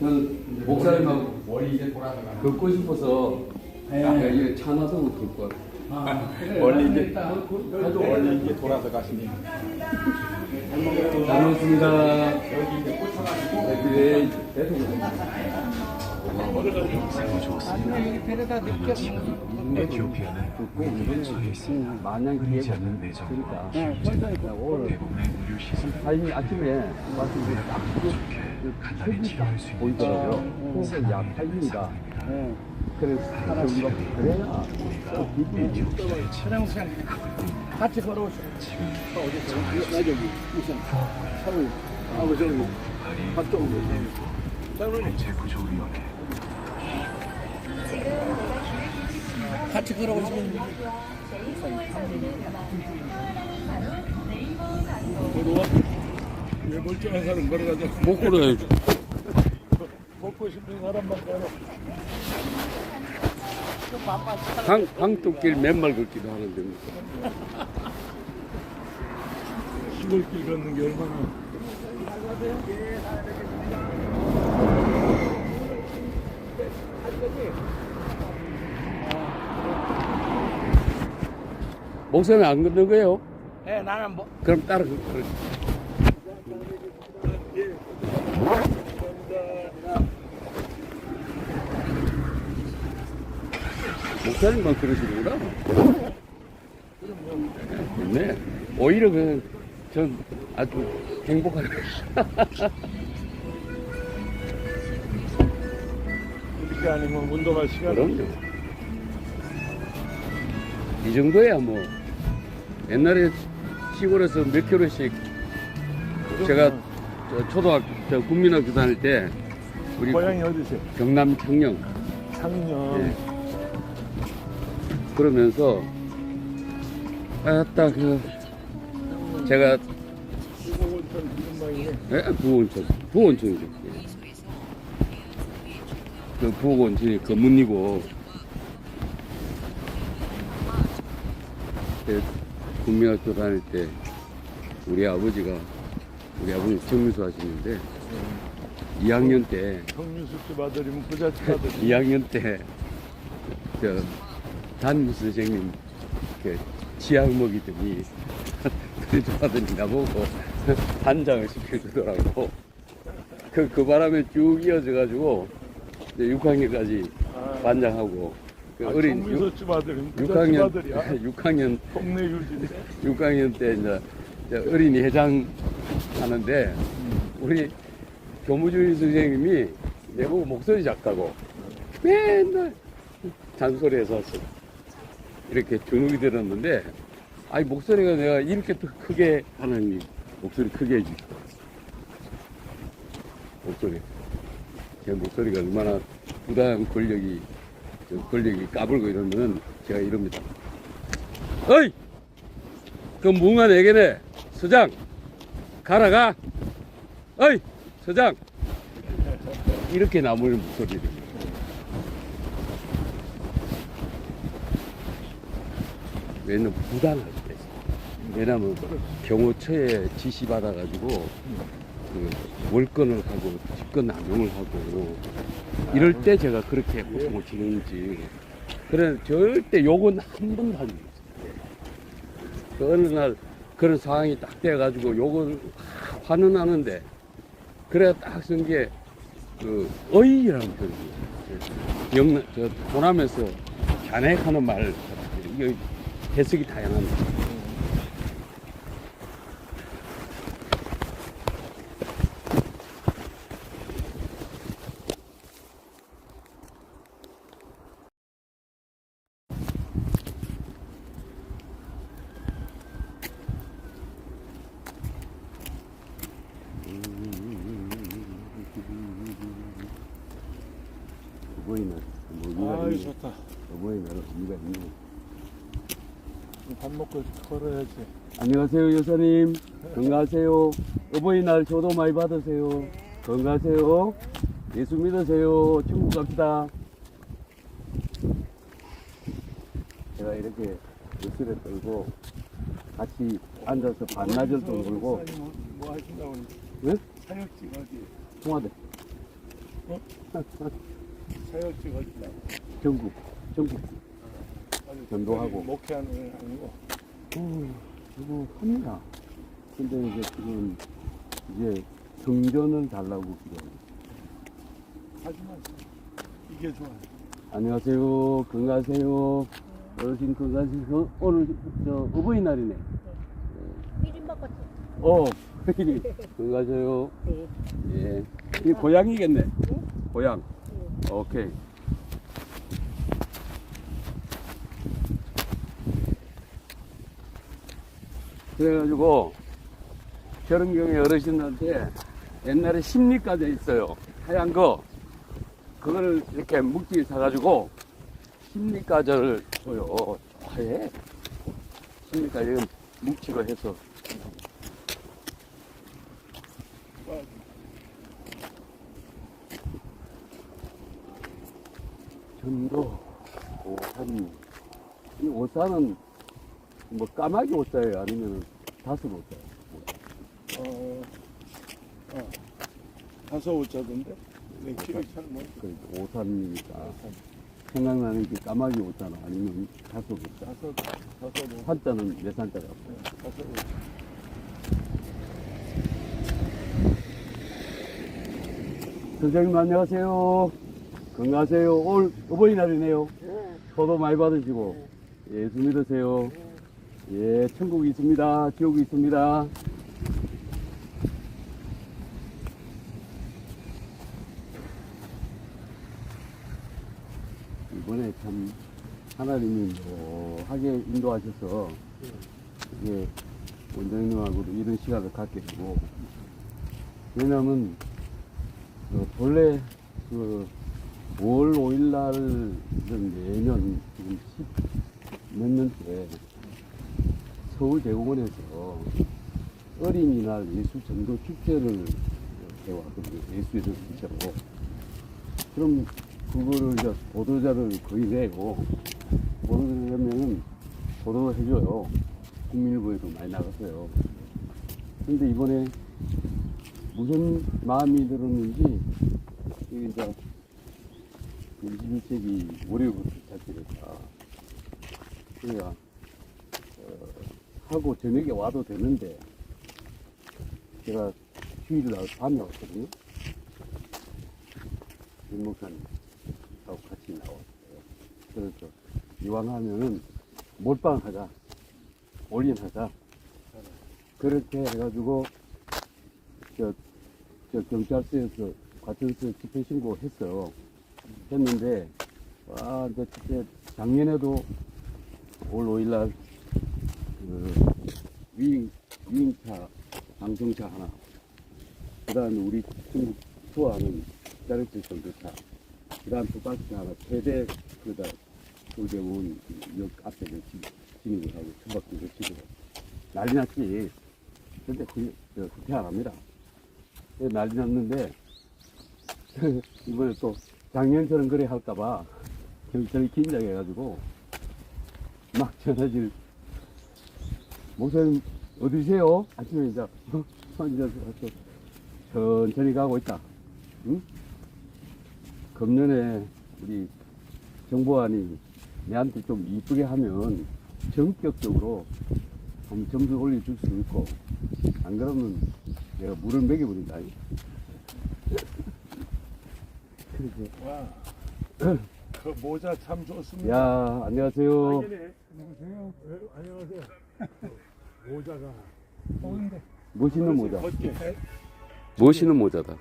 저는 목사님하고 월이 이제 돌아서가. 걷고 싶어서 네. 아까 이거 차나도 걷고 아, 그래. 원래 이제 나는 그래도 이제 돌아서 가시니. 잘 먹습니다. 여기 이제 꽂혀가지고. 네, 계속 여기 데려다. 에티오피아는 있습니다. 마냥 기회가 않는 내정으로 그러니까 네, 벌써니까. 오늘 대부분의 의료 시설 사실 아침에 말씀드린 딱 간단히 치료할 수딱 있는 보이더라고요. 그래서 약 팔립니다. 네. 그래서 그래야 또 기분이 에티오피아의 촬영 시간 같이 걸어오시고. 어디서? 나 저기 우선 차를 하고 저기 오고. 국제구조위원회 같이 걸어오시면 걸어와. 왜 멀쩡한 사람 걸어가자. 못 걸어야죠. 먹고 싶은 사람만 걸어. 강, 강둑길 맨발 걷기도 하는데. 시골길 걷는 게 얼마나. 목사님 안 걷는 거예요? 네, 나는 뭐. 그럼 따라 걷- 걷- 목사님만 그러시는구나. 네. 오히려 그, 전 아주 행복하게. 이렇게 아니면 운동할 시간이 그럼요. 이 정도야 뭐. 옛날에 시골에서 몇 킬로씩 제가 저 초등학교, 저 국민학교 다닐 때 우리 고향이 어디세요? 경남 창녕 창녕. 예. 그러면서 아따 그 제가 이름방이네. 예? 부원천 부원천이죠. 예. 그 부원천이 검문이고 그 국민학교 다닐 때 우리 아버지가 우리 아버님 정미수 하시는데 2학년 때 정유숙집 아들이면 부잣집 아들이. 2학년 때, 저, 담임 선생님, 그, 치약 먹이더니, 그래도 하더니 나보고 반장을 시켜주더라고. 그, 그 바람에 쭉 이어져가지고, 이제 6학년까지 반장하고, 그 아, 어린 정유숙집 아들이면 부잣집 6학년, 아들이야. 6학년, 동네 유지네. 6학년 때 이제, 이제 어린이 회장 하는데, 우리 교무주의 선생님이 내보고 목소리 작다고 맨날 잔소리해서 이렇게 주눅이 들었는데, 아니, 목소리가 내가 이렇게 더 크게 하는 목소리 크게 해주시고. 목소리. 제 목소리가 얼마나 부담 권력이, 저 권력이 까불고 이러면 제가 이럽니다. 어이! 그 뭉아 내게네 서장 가라 가? 어이 서장. 이렇게 나무는 목소리를. 부당할 때. 왜냐면 경호처에 지시 받아가지고 그 월권을 하고 직권 남용을 하고 이럴 때 제가 그렇게 보통을 지내는지. 그래 절대 욕은 한 번도 하지 못했어요. 그 어느 날 그런 상황이 딱 돼가지고 욕을 막 화는 하는데 그래 딱 쓴 게 그 어이라는 표현이에요. 영남 저 호남에서 잔액하는 말 이게 해석이 다양합니다. 어버이날 뭐 아이, 이가 좋다. 어버이날은 이가 있네. 밥 먹고 걸어야지. 안녕하세요 여사님. 건강하세요. 어버이날 효도 많이 받으세요. 건강하세요. 예수 믿으세요. 천국 갑시다. 제가 이렇게 예술에 떨고 같이 앉아서 반나절 동안 놀고. 목사님 뭐 하신다고 응? 사역지가 어디? 통화대 사역 찍어주려고. 전국, 전국. 전도하고. 목회하는 게 아니고. 어, 이거 합니다. 근데 이제 지금 이제 경전을 달라고 기도하고. 하지만 이게 좋아요. 안녕하세요. 건강하세요. 어르신 건강하세요. 오늘 저 어버이날이네. 삐림 바꿨죠? 어, 회장님 건강하세요. 네. 예. 이 고향이겠네. 고향. 오케이. 그래가지고 경우에 어르신한테 옛날에 심리과자 있어요. 하얀 거. 그거를 이렇게 묵지 사가지고 심리과자를 줘요. 하얘. 심리과자 묵치로 해서 전도, 오산. 이 오산은 뭐 까마귀 오자예요? 아니면 다섯 오자예요? 어, 어, 다섯 오자던데? 내 기억이 잘 못. 그 오산이니까 생각나는 게 까마귀 오자나 아니면 다섯 오자. 다섯, 다섯 오, 한자는 몇 산자라고? 네, 다섯 오자. 선생님 안녕하세요. 건강하세요. 오늘 어버이날이네요. 포도 많이 받으시고 예수 믿으세요. 예, 천국이 있습니다. 지옥이 있습니다. 이번에 참 하나님이 묘하게 인도하셔서 이게 원장님하고도 이런 시간을 갖게 되고 왜냐면 그 본래 그 5월 5일 날은 매년 지금 10몇 년째 서울대공원에서 어린이날 예수 전도 축제를 해왔거든요. 예수의 전도 축제로. 그럼 그거를 이제 보도자를 거의 내고 보도자면은 보도해줘요. 국민일보에도 많이 나갔어요. 근데 이번에 무슨 마음이 들었는지 이게 21세기 월요일부터 시작되니까 그래야 어, 하고 저녁에 와도 되는데 제가 휴일날 밤에 왔거든요. 윤 목사님하고 같이 나왔어요. 그래서 이왕 하면은 몰빵 하자. 올인하자. 그렇게 해가지고 저, 저 경찰서에서 과천서 집회 신고 했어요. 했는데, 와, 그때 작년에도 5월 5일날 그 위잉, 위잉차, 방송차 하나, 그 다음에 우리 중국 투어하는 기다렸을 전도차, 그 다음 두 바퀴 하나, 세대, 그다 서울대공원 역 앞에 그 진입을 하고, 천박도 거치고, 난리 났지. 근데 그, 저, 그렇게 안 합니다. 예, 난리 났는데, 이번에 또 작년처럼 그래 할까봐 경찰이 긴장해가지고 막 전화질 목사님 어디세요? 아침에 이제 어? 앉아서 천천히 가고 있다. 응? 금년에 우리 정보안이 내한테 좀 이쁘게 하면 전격적으로 한번 점수 올려줄 수 있고 안 그러면 내가 물을 먹여버린다. 그래서 와, 그 모자 참 좋습니다. 야 안녕하세요. 안녕하세요. 안녕하세요. 모자가 멋있는 모자. 멋있는 모자다.